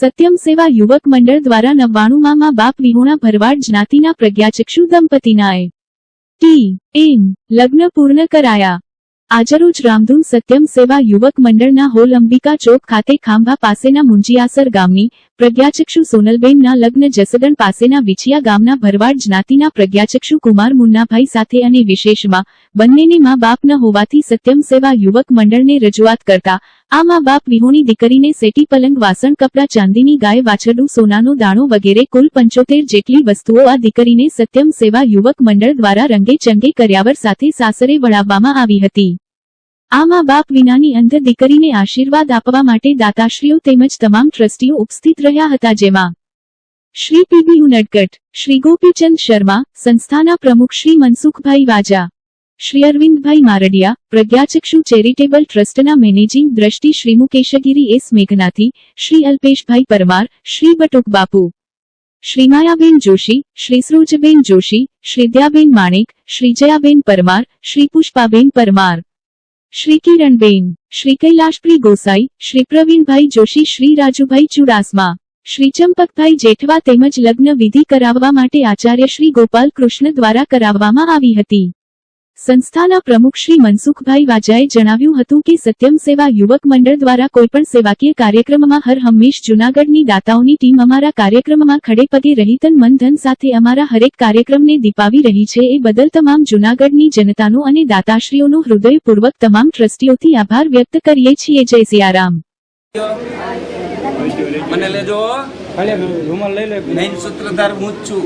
સત્યમ સેવા યુવક મંડળ દ્વારા નવ્વાણુંમાં માં બાપ વિહુણા ભરવાડ જ્ઞાતિના પ્રજ્ઞાચક્ષુ દંપતીનાએ. ટી. એમ. લગ્ન પૂર્ણ કરાયા. આજરોજ રામધૂન સત્યમ સેવા યુવક મંડળના હોલ અંબિકા ચોક ખાતે ખાંભા પાસેના મુંજીયાસર ગામની પ્રજ્ઞાચક્ષુ સોનલબેનના લગ્ન જસદણ પાસેના વિછિયા ગામના ભરવાડ જ્ઞાતિના પ્રજ્ઞાચક્ષુ કુમાર મુન્નાભાઈ સાથે અને વિશેષમાં બંનેને મા બાપ ન હોવાથી સત્યમ સેવા યુવક મંડળને રજૂઆત કરતા આ મા બાપ વિહોણી દીકરીને સેટી પલંગ, વાસણ, કપડાં, ચાંદીની ગાય, વાછરડું, સોનાનો દાણો વગેરે કુલ પંચોતેર જેટલી વસ્તુઓ આ દીકરીને સત્યમ સેવા યુવક મંડળ દ્વારા રંગે ચંગે કર્યાવર સાથે સાસરે વળાવવામાં આવી હતી. આ મા બાપ વિનાની અંધ દીકરીને આશીર્વાદ આપવા માટે દાતાશ્રીઓ તેમજ તમામ ટ્રસ્ટીઓ ઉપસ્થિત રહ્યા હતા જેમાં શ્રી પીબી ઉનડકટ, શ્રી ગોપીચંદ શર્મા, સંસ્થાના પ્રમુખ શ્રી મનસુખભાઈ વાજા શ્રી અરવિંદભાઈ મારડિયા, પ્રજ્ઞાચક્ષુ ચેરિટેબલ ટ્રસ્ટના મેનેજિંગ દ્રષ્ટિ શ્રી મુકેશગીરી એસ મેઘનાથી, શ્રી અલ્પેશભાઈ પરમાર, શ્રી બટુક બાપુ શ્રી માયાબેન જોશી, શ્રી સૃજબેન જોશી, શ્રી દ્યાબેન માણેક, શ્રી જયાબેન પરમાર, શ્રી પુષ્પાબેન પરમાર. શ્રી કિરણબેન, શ્રી કૈલાશપ્રી ગોસાઈ, શ્રી પ્રવીણભાઈ જોશી, શ્રી રાજુભાઈ ચુડાસમા. શ્રી ચંપકભાઈ જેઠવા તેમજ લગ્ન વિધિ કરાવવા માટે આચાર્ય શ્રી ગોપાલ કૃષ્ણ દ્વારા કરાવવામાં આવી હતી. સંસ્થાના પ્રમુખ શ્રી મનસુખભાઈ વાજાએ જણાવ્યું હતું કે સત્યમ સેવા યુવક મંડળ દ્વારા કોઈપણ સેવાકીય કાર્યક્રમમાં હર હંમેશ જૂનાગઢની દાતાઓની ટીમ અમારા કાર્યક્રમમાં ખડેપગે રહી તન મન સાથે અમારા હરેક કાર્યક્રમને દીપાવી રહી છે. એ બદલ તમામ જૂનાગઢની જનતાનો અને દાતાશ્રીઓનો હૃદયપૂર્વક તમામ ટ્રસ્ટીઓથી આભાર વ્યક્ત કરીએ છીએ. જય સિયારામ. મને લેજો રૂમાલ લઈ લે. મેઇન સૂત્રધાર હું જ છું.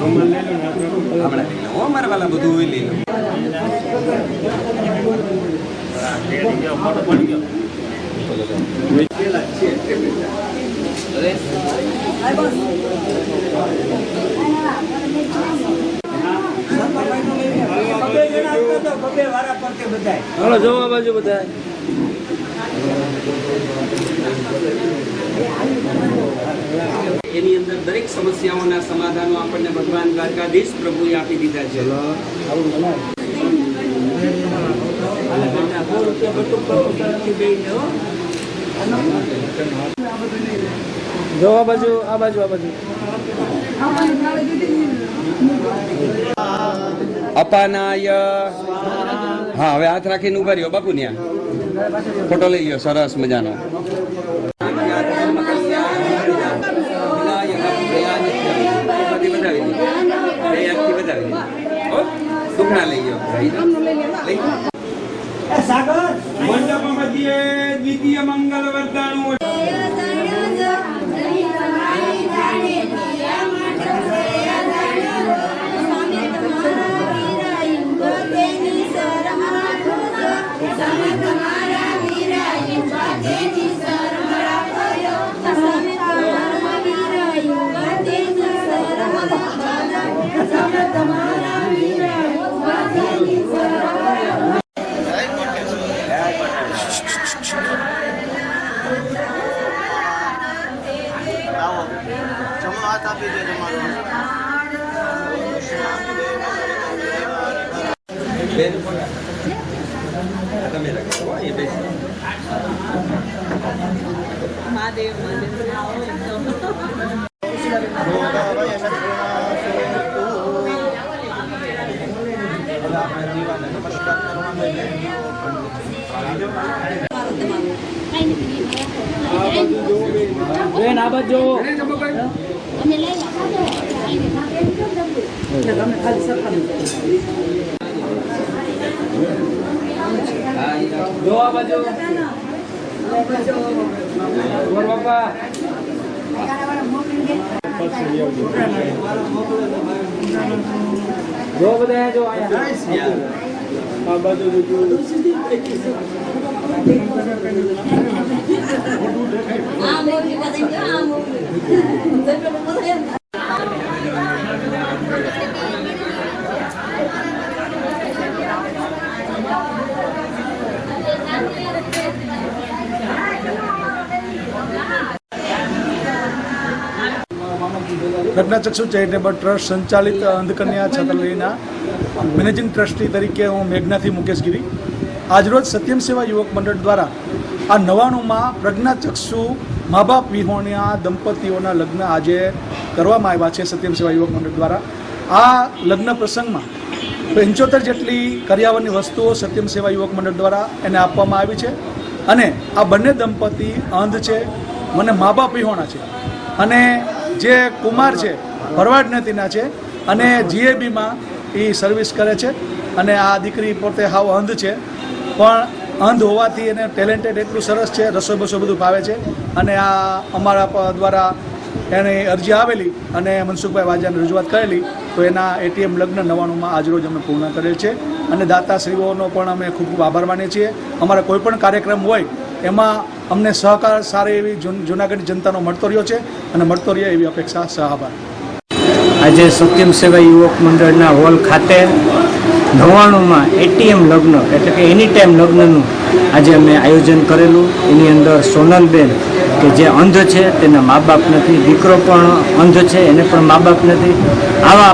રૂમાલ લઈ લે આપણે લઈ લો મારા વાલા બધું લઈ લો હાલો જોવા બાજુ બધા એની અંદર દરેક સમસ્યાઓના સમાધાનો આપણને ભગવાન દ્વારકાધીશ પ્રભુએ આપી દીધા છે. જોવા બાજુ, આ બાજુ આ બાજુ. અપાનાય. હા, હવે હાથ રાખીને ઊભા રહ્યો બાપુ ન્યા. ફોટો લઈ ગયો સરસ મજાનો. સુખના લઈ ગયો દ્વિતીય મંગલ વર્તાણુ تمام آمين وفاتني બેન આ બાજુ જોવો જોવા બાજુ. ગોર બાપા. જો બધા જો અહીંયા. આ બાજુ જો પ્રજ્ઞાચક્ષુ ચેરિટેબલ ટ્રસ્ટ સંચાલિત અંધકન્યા છાત્રાલયના મેનેજિંગ ટ્રસ્ટી તરીકે હું મેઘનાથી મુકેશગીરી આજરોજ સત્યમ સેવા યુવક મંડળ દ્વારા આ નવાણુંમાં પ્રજ્ઞાચક્ષુ મા બાપ વિહોણ્યા દંપતીઓના લગ્ન આજે કરવામાં આવ્યા છે સત્યમ સેવા યુવક મંડળ દ્વારા. આ લગ્ન પ્રસંગમાં પંચોતેર જેટલી કર્યાવરની વસ્તુઓ સત્યમ સેવા યુવક મંડળ દ્વારા એને આપવામાં આવી છે અને આ બંને દંપતી અંધ છે, મને મા બાપ વિહોણા છે. અને જે કુમાર છે, ભરવાડ જ્ઞાતિના છે અને જીએબીમાં એ સર્વિસ કરે છે અને આ દીકરી પોતે હાવ અંધ છે. પણ અંધ હોવાથી એને ટેલેન્ટેડ એટલું સરસ છે, રસોઈ બસો બધું ભાવે છે અને આ અમારા દ્વારા એને અરજી આવેલી અને મનસુખભાઈ વાજાને રજૂઆત કરેલી તો એના એટીએમ લગ્ન નવાણુંમાં આજરોજ અમે પૂર્ણ કરેલ છે અને દાતાશ્રીઓનો પણ અમે ખૂબ ખૂબ આભાર માનીએ છીએ. અમારા કોઈપણ કાર્યક્રમ હોય એમાં અમને સહકાર સારી એવી જૂનાગઢ જનતાનો મળતો રહ્યો છે અને મળતો રહે એવી અપેક્ષા સહાભાર આજે સત્યમ સેવા યુવક મંડળના હોલ ખાતે નવ્વાણુંમાં એટીએમ લગ્ન, એટલે કે એની ટાઈમ લગ્નનું આજે અમે આયોજન કરેલું. એની અંદર સોનલબેન, કે જે અંધ છે, તેના મા બાપ નથી, દીકરો પણ અંધ છે, એને પણ મા બાપ નથી. આવા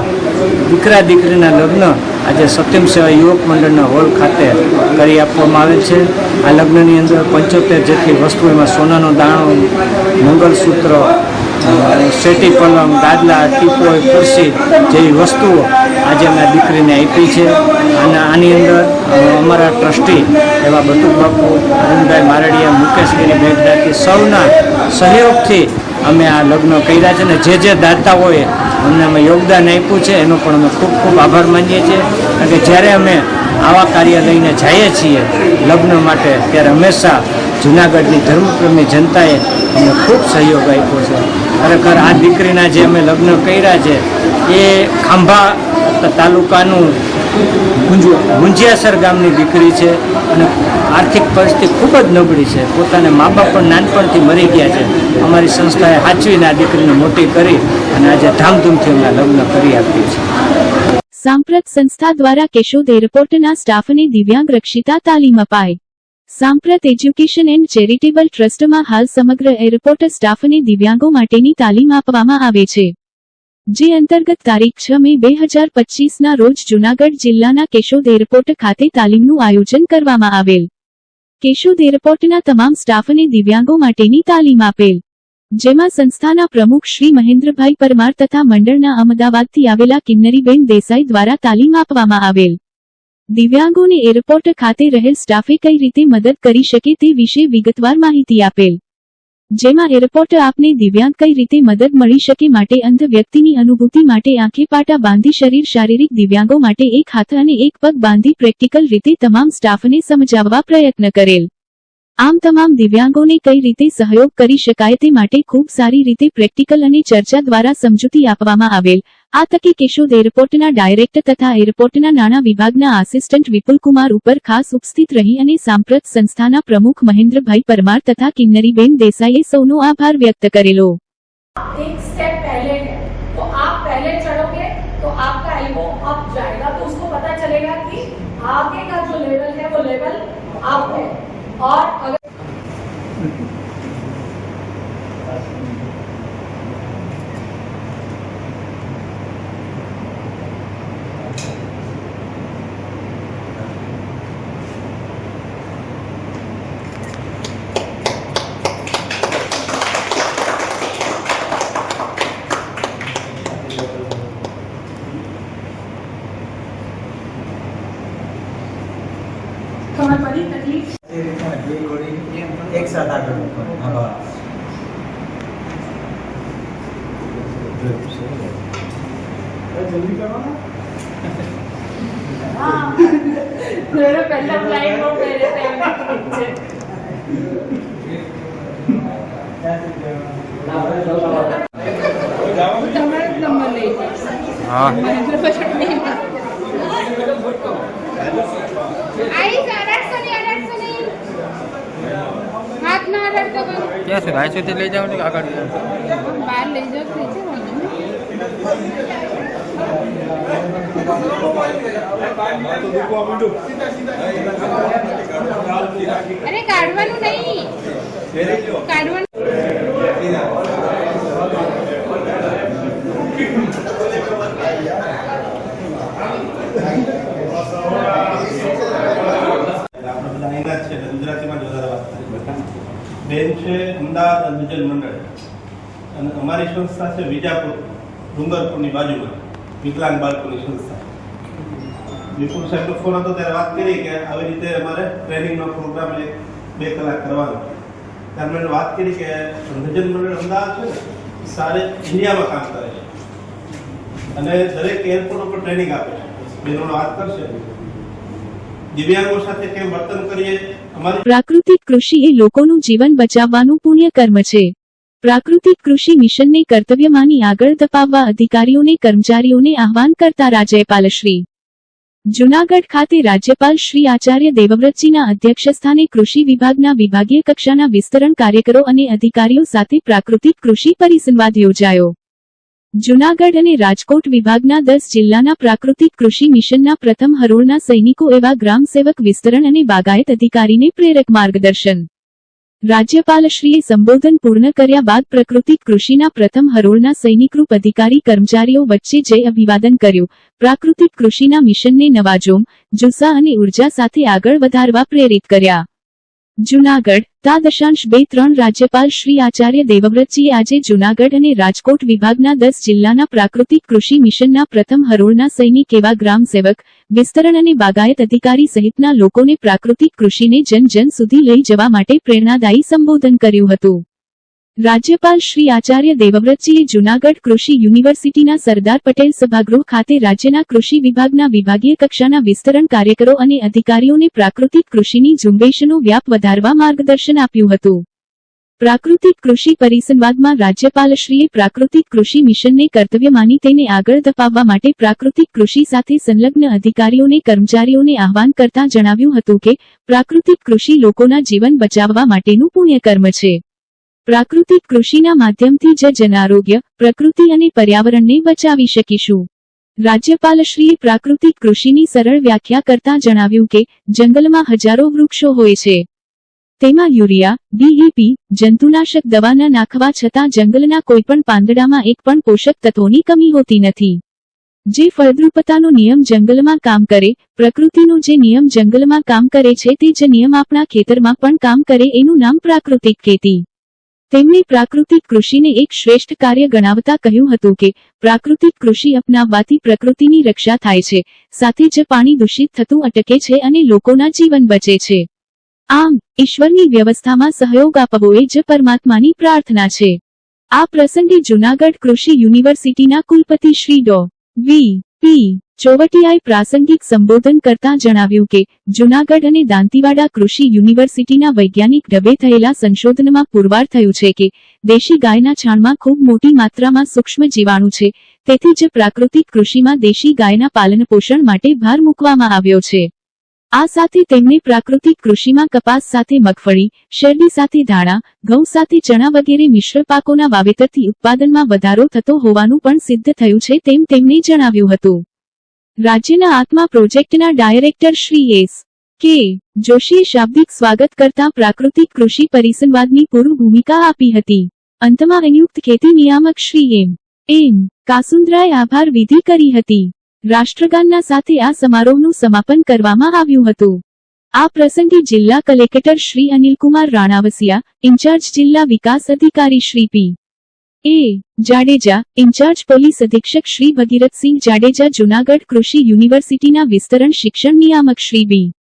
દીકરા દીકરીના લગ્ન આજે સત્યમ સેવા યુવક મંડળના હોલ ખાતે કરી આપવામાં આવે છે. આ લગ્નની અંદર પંચોતેર જેટલી વસ્તુ એમાં સોનાનો દાણો મંગલસૂત્ર શેટી પલંગ, દાદલા ટીપોય ખુરશી જેવી વસ્તુઓ આજે અમે દીકરીને આપી છે. અને આની અંદર અમારા ટ્રસ્ટી એવા બટુક બાપુ અરુણભાઈ મારડિયા, મુકેશગીરી મેઘદાતી સૌના સહયોગથી અમે આ લગ્ન કર્યા છે અને જે જે દાતાઓએ અમને અમે યોગદાન આપ્યું છે, એનો પણ અમે ખૂબ ખૂબ આભાર માનીએ છીએ. કારણ કે જ્યારે અમે આવા કાર્ય લઈને જઈએ છીએ, લગ્ન માટે, ત્યારે હંમેશા જુનાગઢની ધર્મપ્રેમી જનતાએ અમને ખૂબ સહયોગ આપ્યો છે. ખરેખર આ દીકરીના જે અમે લગ્ન કર્યા છે, એ ખાંભા તાલુકાનું ગુંજિયાસર ગામની દીકરી છે અને આર્થિક પરિસ્થિતિ ખૂબ જ નબળી છે. પોતાને મા બાપ પણ નાનપણથી મરી ગયા છે. અમારી સંસ્થાએ સાચવીને આ દીકરીને મોટી કરી અને આજે ધામધૂમથી અમે લગ્ન કરી આપીએ છીએ. સાંપ્રત સંસ્થા દ્વારા કેશોદ એરપોર્ટના સ્ટાફને દિવ્યાંગ રક્ષિતા તાલીમ અપાય સાંપ્રત એજ્યુકેશન એન્ડ ચેરિટેબલ ટ્રસ્ટમાં હાલ સમગ્ર એરપોર્ટ સ્ટાફને દિવ્યાંગો માટેની તાલીમ આપવામાં આવે છે. જે અંતર્ગત તારીખ છ મે બે હજાર પચીસના રોજ જૂનાગઢ જિલ્લાના કેશોદ એરપોર્ટ ખાતે તાલીમનું આયોજન કરવામાં આવેલ. કેશોદ એરપોર્ટના તમામ સ્ટાફને દિવ્યાંગો માટેની તાલીમ આપેલ. જેમાં સંસ્થાના પ્રમુખ શ્રી મહેન્દ્રભાઈ પરમાર તથા મંડળના અમદાવાદથી આવેલા કિન્નરીબેન દેસાઈ દ્વારા તાલીમ આપવામાં આવેલ. દિવ્યાંગોને એરપોર્ટ ખાતે રહેલ સ્ટાફે કઈ રીતે મદદ કરી શકે તે વિશે વિગતવાર માહિતી આપેલ. જેમાં એરપોર્ટ આપને દિવ્યાંગ કઈ રીતે મદદ મળી શકે માટે અંધ વ્યક્તિની અનુભૂતિ માટે આંખે પાટા બાંધી શરીર શારીરિક દિવ્યાંગો માટે એક હાથ અને એક પગ બાંધી પ્રેક્ટિકલ રીતે તમામ સ્ટાફને સમજાવવા પ્રયત્ન કરેલ. આમ તમામ દિવ્યાંગોને કઈ રીતે સહયોગ કરી શકાય તે માટે ખૂબ સારી રીતે પ્રેક્ટિકલ અને ચર્ચા દ્વારા સમજૂતી આપવામાં આવેલ. આ તકે કેશોદ એરપોર્ટના ડાયરેક્ટર તથા એરપોર્ટના નાણાં વિભાગના આસિસ્ટન્ટ વિપુલકુમાર ઉપર ખાસ ઉપસ્થિત રહી અને સાંપ્રત સંસ્થાના પ્રમુખ મહેન્દ્રભાઈ પરમાર તથા કિન્નરીબેન દેસાઈએ સૌનો આભાર વ્યક્ત કરેલો. अदा करनी पड़े आभार जल्दी करवाना हाँ मेरा पहला फ़्लाइट वो मेरे टाइम हाँ। ક્યાં છે ગાય સુધી લઈ જાવ ને આગળ બહાર લઈ નહીં. અરે કાઢવાનું નહીં. કાઢવાનું. ગુજરાતીમાં જ વધારે વાત બેન છે અમદાવાદ ભજન મંડળ અને અમારી સંસ્થા છે વિજાપુર, ડુંગરપુરની બાજુમાં, વિકલાંગ બાળકોની સંસ્થા. વિપુલ સાહેબનો ફોન હતો ત્યારે વાત કરી કે આવી રીતે અમારે ટ્રેનિંગનો પ્રોગ્રામ એક બે કલાક કરવાનો ત્યારે મેં વાત કરી કે ભજન મંડળ અમદાવાદ છે ને સારે ઇન્ડિયામાં કામ કરે છે. અને દરેક એરપોર્ટ ઉપર ટ્રેનિંગ આપે છે. બેનોનો વાત કરશે. દિવ્યાંગો સાથે કેમ વર્તન કરીએ? પ્રાકૃતિક કૃષિ એ લોકોનું જીવન બચાવવાનું પુણ્ય કર્મ છે. પ્રાકૃતિક કૃષિ મિશનને કર્તવ્યમાંની આગળ ધપાવવા અધિકારીઓને, કર્મચારીઓને આહવાન કરતા રાજ્યપાલશ્રી જુનાગઢ ખાતે રાજ્યપાલ શ્રી આચાર્ય દેવવ્રતજીના અધ્યક્ષસ્થાને કૃષિ વિભાગના વિભાગીય કક્ષાના વિસ્તરણ કાર્યકરો અને અધિકારીઓ સાથે પ્રાકૃતિક કૃષિ પરિસંવાદ યોજાયો. જુનાગઢ અને રાજકોટ વિભાગના દસ જિલ્લાના પ્રાકૃતિક કૃષિ મિશનના પ્રથમ હરોળના સૈનિકો એવા ગ્રામસેવક વિસ્તરણ અને બાગાયત અધિકારીને પ્રેરક માર્ગદર્શન. રાજ્યપાલશ્રીએ સંબોધન પૂર્ણ કર્યા બાદ પ્રાકૃતિક કૃષિના પ્રથમ હરોળના સૈનિકરૂપ અધિકારી કર્મચારીઓ વચ્ચે જય અભિવાદન કર્યું. પ્રાકૃતિક કૃષિના મિશનને નવાજોમ જુસ્સા અને ઊર્જા સાથે આગળ વધારવા પ્રેરિત કર્યા. જુનાગઢ તા દશાંશ બે ત્રણ રાજ્યપાલ શ્રી આચાર્ય દેવવ્રતજીએ આજે જુનાગઢ અને રાજકોટ વિભાગના દસ જિલ્લાના પ્રાકૃતિક કૃષિ મિશનના પ્રથમ હરોળના સૈનિક એવા ગ્રામસેવક, વિસ્તરણ અને બાગાયત અધિકારી સહિતના લોકોને પ્રાકૃતિક કૃષિને જન જન સુધી લઈ જવા માટે પ્રેરણાદાયી સંબોધન કર્યું હતું. રાજ્યપાલ શ્રી આચાર્ય દેવવ્રતજીએ જુનાગઢ કૃષિ યુનિવર્સિટીના સરદાર પટેલ સભાગૃહ ખાતે રાજ્યના કૃષિ વિભાગના વિભાગીય કક્ષાના વિસ્તરણ કાર્યકરો અને અધિકારીઓને પ્રાકૃતિક કૃષિની ઝુંબેશનો વ્યાપ વધારવા માર્ગદર્શન આપ્યું હતું. પ્રાકૃતિક કૃષિ પરિસંવાદમાં રાજ્યપાલશ્રીએ પ્રાકૃતિક કૃષિ મિશનને કર્તવ્ય માની તેને આગળ ધપાવવા માટે પ્રાકૃતિક કૃષિ સાથે સંલગ્ન અધિકારીઓને કર્મચારીઓને આહવાન કરતા જણાવ્યું હતું કે, પ્રાકૃતિક કૃષિ લોકોના જીવન બચાવવા માટેનું પુણ્યકર્મ છે. પ્રાકૃતિક કૃષિના માધ્યમથી જ જનારોગ્ય પ્રકૃતિ અને પર્યાવરણને બચાવી શકીશું. રાજ્યપાલશ્રીએ પ્રાકૃતિક કૃષિની સરળ વ્યાખ્યા કરતા જણાવ્યું કે, જંગલમાં હજારો વૃક્ષો હોય છે. તેમાં યુરિયા ડીઈપી જંતુનાશક દવાના નાખવા છતાં જંગલના કોઈપણ પાંદડામાં એક પણ પોષક તત્વોની કમી હોતી નથી. જે ફળદ્રુપતાનો નિયમ જંગલમાં કામ કરે, પ્રકૃતિનો જે નિયમ જંગલમાં કામ કરે છે તે જ નિયમ આપણા ખેતરમાં પણ કામ કરે એનું નામ પ્રાકૃતિક ખેતી. તેમણે પ્રાકૃતિક કૃષિને એક શ્રેષ્ઠ કાર્ય ગણાવતા કહ્યું હતું કે, પ્રાકૃતિક કૃષિ અપનાવવાથી પ્રકૃતિની રક્ષા થાય છે, સાથે જ પાણી દૂષિત થતું અટકે છે અને લોકોના જીવન બચે છે. આમ, ઈશ્વરની વ્યવસ્થામાં સહયોગ આપવો એ જ પરમાત્માની પ્રાર્થના છે. આ પ્રસંગે જુનાગઢ કૃષિ યુનિવર્સિટીના કુલપતિ શ્રી ડો. વી. પી. ચોવટિયાએ પ્રાસંગિક સંબોધન કરતા જણાવ્યું કે, જુનાગઢ અને દાંતીવાડા કૃષિ યુનિવર્સિટીના વૈજ્ઞાનિક ઢબે થયેલા સંશોધનમાં પુરવાર થયું છે કે, દેશી ગાયના છાણમાં ખૂબ મોટી માત્રામાં સૂક્ષ્મ જીવાણુ છે, તેથી જ પ્રાકૃતિક કૃષિમાં દેશી ગાયના પાલનપોષણ માટે ભાર મૂકવામાં આવ્યો છે. આ સાથે તેમણે પ્રાકૃતિક કૃષિમાં કપાસ સાથે મગફળી, શેરડી સાથે ધાણા, ઘઉં સાથે ચણા વગેરે મિશ્ર પાકોના વાવેતરથી ઉત્પાદનમાં વધારો થતો હોવાનું પણ સિદ્ધ થયું છે તેમ તેમણે જણાવ્યું હતું. રાજ્યના આત્મા પ્રોજેક્ટના ડાયરેક્ટર શ્રી એસ. કે. જોશીએ શાબ્દિક સ્વાગત કરતા પ્રાકૃતિક કૃષિ પરિસંવાદની પૂર્વ ભૂમિકા આપી હતી. અંતમાં સંયુક્ત ખેતી નિયામક શ્રી એમ. એમ કાસુંદ્રાએ આભાર વિધિ કરી હતી. રાષ્ટ્રગાનના સાથે આ સમારોહનું સમાપન કરવામાં આવ્યું હતું. આ પ્રસંગે જિલ્લા કલેક્ટર શ્રી અનિલકુમાર રાણાવસિયા, ઇન્ચાર્જ જિલ્લા વિકાસ અધિકારી Shri P. A. Jadeja, incharge police અધિક્ષક શ્રી ભગીરથસિંહ જાડેજા જુનાગઢ કૃષિ યુનિવર્સિટીના વિસ્તરણ શિક્ષણ નિયામક શ્રી બી.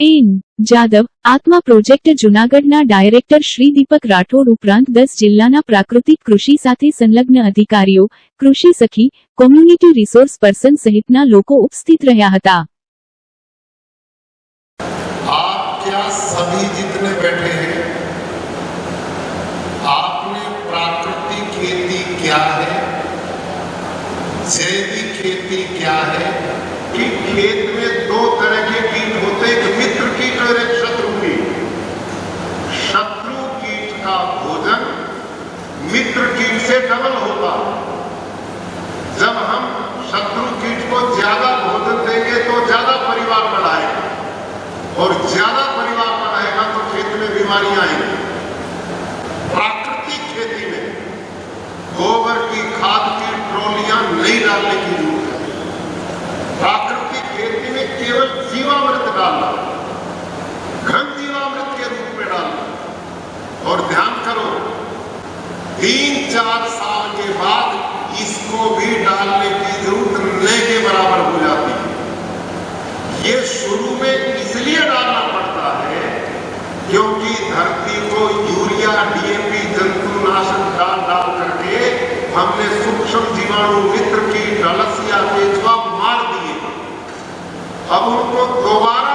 એન જાદવ આત્મા પ્રોજેક્ટ જુનાગઢના ડાયરેક્ટર શ્રી દીપક રાઠોડ ઉપરાંત દસ જિલ્લાના પ્રાકૃતિક કૃષિ સાથે સંલગ્ન અધિકારીઓ કૃષિ સખી કોમ્યુનિટી રિસોર્સ પર્સન સહિતના લોકો ઉપસ્થિત રહ્યા હતા आप क्या सभी जितने बैठे हैं आपने प्राकृतिक खेती क्या है जैविक खेती क्या है कि खेत का भोजन मित्र कीट से डबल होता। जब हम शत्रु कीट को ज़्यादा भोजन देंगे तो ज़्यादा परिवार बढ़ाएगा। और ज़्यादा परिवार बढ़ाएगा तो खेत में बीमारियाँ आएँगी। प्राकृतिक खेती में गोबर की खाद की ट्रॉलियाँ नहीं डालने की ज़रूरत है। प्राकृतिक खेती में केवल जीवामृत डालना, घन जीवामृत के रूप में डालना। तीन चार साल के बाद इसको भी डालने की ज़रूरत नहीं के बराबर हो जाती है। ये शुरू में इसलिए डालना पड़ता है क्योंकि धरती को यूरिया डीएपी जंतुनाशक डाल डाल करके हमने सूक्ष्म जीवाणु मित्र की डलस या केचवा मार दिए। अब उनको दोबारा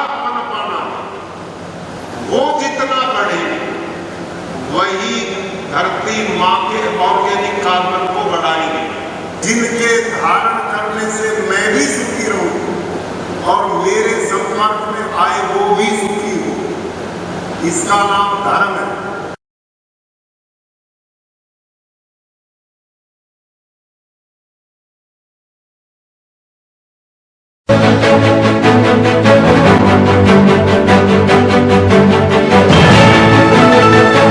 धरती माँ के ऑर्गेनिक कार्बन को बढ़ाएँगे जिनके धारण करने से मैं भी सुखी रहूँ और मेरे संपर्क में आए वो भी सुखी हो। इसका नाम धर्म है।